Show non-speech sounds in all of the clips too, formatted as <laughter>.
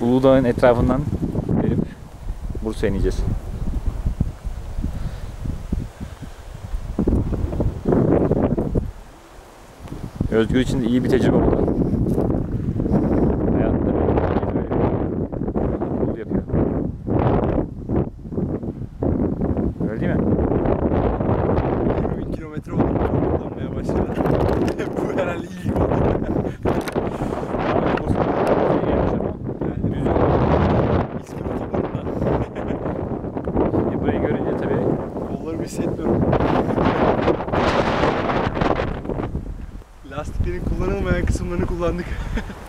Uludağ'ın etrafından verip Bursa'ya ineceğiz. Özgür için de iyi bir tecrübe oldu. Hayatında böyle yol yapıyor. Öyle değil mi? 20 bin kilometre oldu kullanmaya başladı. Bu herhalde ilk oldu. Abi Bursa'da gelmiş ama Yani düz yol. İzmir otobanında. E burayı görünce tabii Kollarımı hissetmiyorum. Kullanılmayan kısımlarını kullandık. <laughs>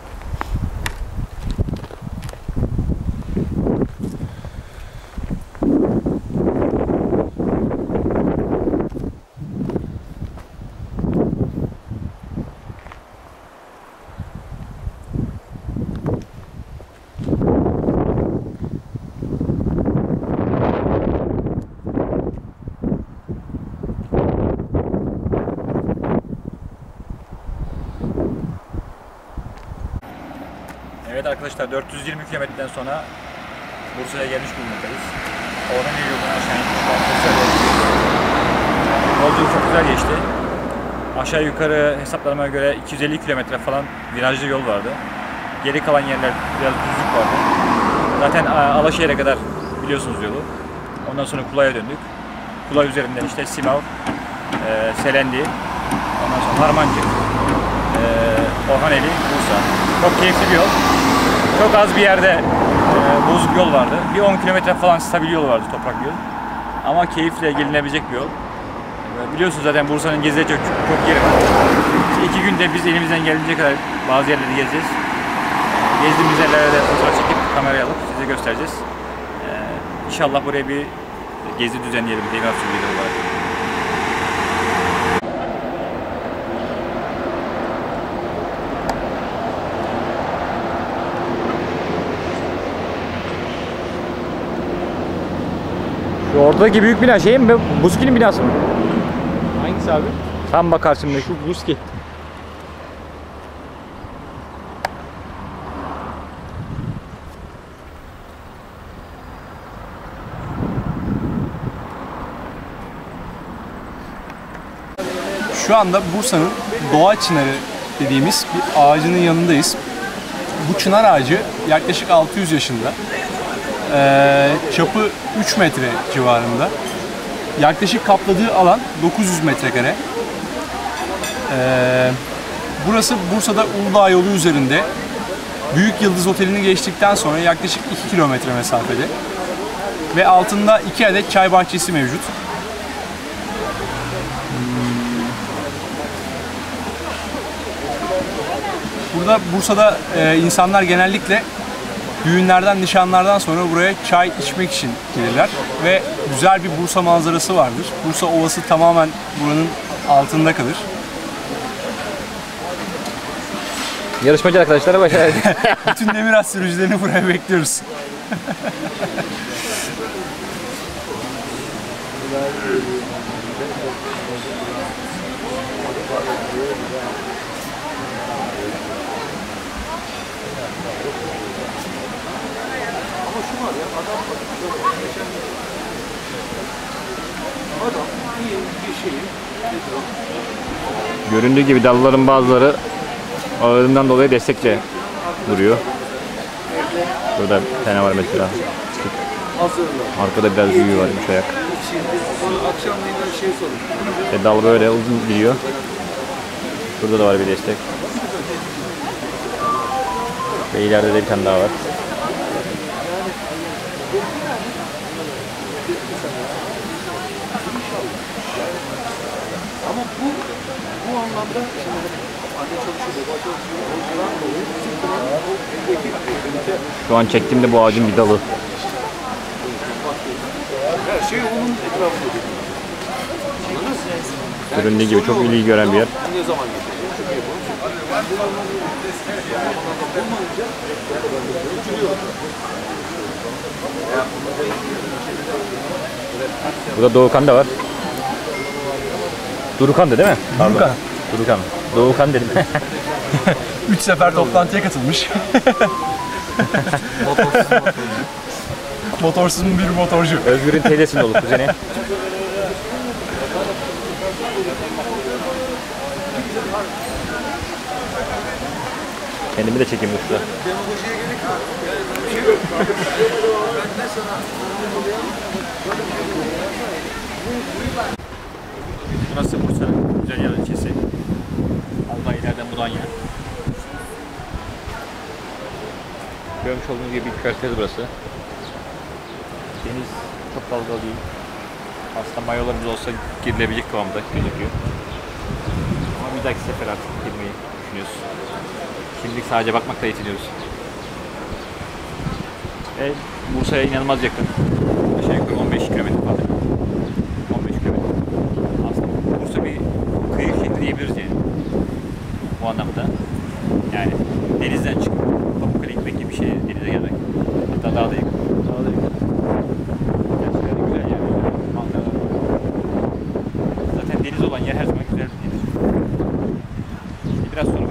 Evet arkadaşlar 420 kilometreden sonra Bursa'ya gelmiş bulunmaktayız. Oradan yoldan aşağı indik. Yolculuk çok güzel geçti. Aşağı yukarı hesaplarıma göre 250 kilometre falan virajlı yol vardı. Geri kalan yerler biraz düzlük vardı. Zaten a, Alaşehir'e kadar biliyorsunuz yolu. Ondan sonra Kulay'a döndük. Kulay üzerinden işte Simav, e, Selendi, ondan sonra Harmancık, e, Orhaneli, Bursa. Çok keyifli bir yol. Çok az bir yerde e, bozuk yol vardı. Bir 10 kilometre falan stabil yol vardı, toprak yol. Ama keyifle gelinebilecek bir yol. E, Biliyorsunuz zaten Bursa'nın gezilecek çok, çok yeri var. İşte günde biz elimizden geldiğince kadar bazı yerleri gezeceğiz. E, Gezdiğimiz yerlere de fotoğraf çekip kameraya alıp size göstereceğiz. E, İnşallah buraya bir gezi düzenleyelim Deniz Sürgüleri olarak. Şu oradaki büyük bina şey mi? Buski'nin binası mı? Hangisi abi? Tam bak karşımdaki. Şu Buski. Şu anda Bursa'nın doğa çınarı dediğimiz bir ağacının yanındayız. Bu çınar ağacı yaklaşık 600 yaşında. Ee, çapı 3 metre civarında. Yaklaşık kapladığı alan 900 metrekare. Ee, burası Bursa'da Uludağ yolu üzerinde. Büyük Yıldız Oteli'ni geçtikten sonra yaklaşık 2 kilometre mesafede. Ve altında 2 adet çay bahçesi mevcut. Burada Bursa'da e, insanlar genellikle düğünlerden, nişanlardan sonra buraya çay içmek için gelirler ve güzel bir Bursa manzarası vardır. Bursa Ovası tamamen buranın altında kalır. Yarışmacı arkadaşlara başarılar. <laughs> Bütün Demiraz sürücülerini buraya bekliyoruz. Göründüğü gibi dalların bazıları ağırlığından dolayı destekle duruyor. Burada bir tane var mesela. Arkada biraz büyüğü var, üç ayak. İşte dal böyle uzun gidiyor. Burada da var bir destek. Ve ileride de bir tane daha var. Şu an çektiğimde bu ağacın bir dalı. Her şey onun etrafında. Göründüğü gibi çok ilgi gören bir yer. Ne zaman Burada Doğukan da var. Durukan'dı değil mi? Pardon. Durukan. Durukan. Doğukan dedim. <laughs> 3 sefer toplantıya katılmış. Motorsuz motorcu. Motorsuz bir motorcu? Özgür'ün teyzesinin oğlu kuzeni. Kendimi de çekeyim dur şurada. Burası Bursa'nın güzel yer ilçesi. Alba ileriden Mudanya. Görmüş olduğunuz gibi bir körfez burası. Deniz çok dalgalı değil. Aslında mayolarımız olsa girilebilecek kıvamda gözüküyor. Ama bir dahaki sefer artık girmeyi düşünüyoruz. Şimdilik sadece bakmakla yetiniyoruz. Ve Bursa'ya inanılmaz yakın. Aşağı yukarı 15 kilometre falan. 15 kilometre. Aslında Bursa bir kıyı şehri diyebiliriz yani. Bu anlamda. Yani denizden çıkıp Pamukkale gitmek gibi bir şey, denize gelmek. Hatta daha da yakın. Daha da yakın. Gerçekten de güzel yani. Manzara. Zaten deniz olan yer her zaman güzel bir deniz. Şimdi biraz sonra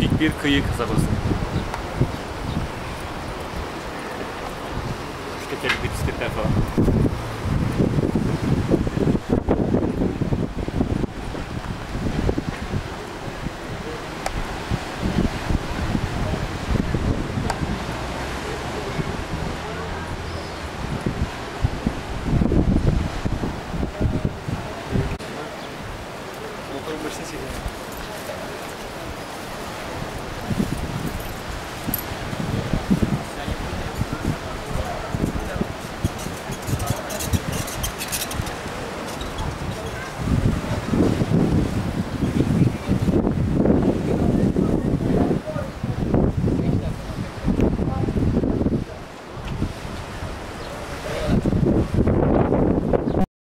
dik bir kıyı kasabası. Üç tekerlekli bisikletler falan. Motorun başına çekelim.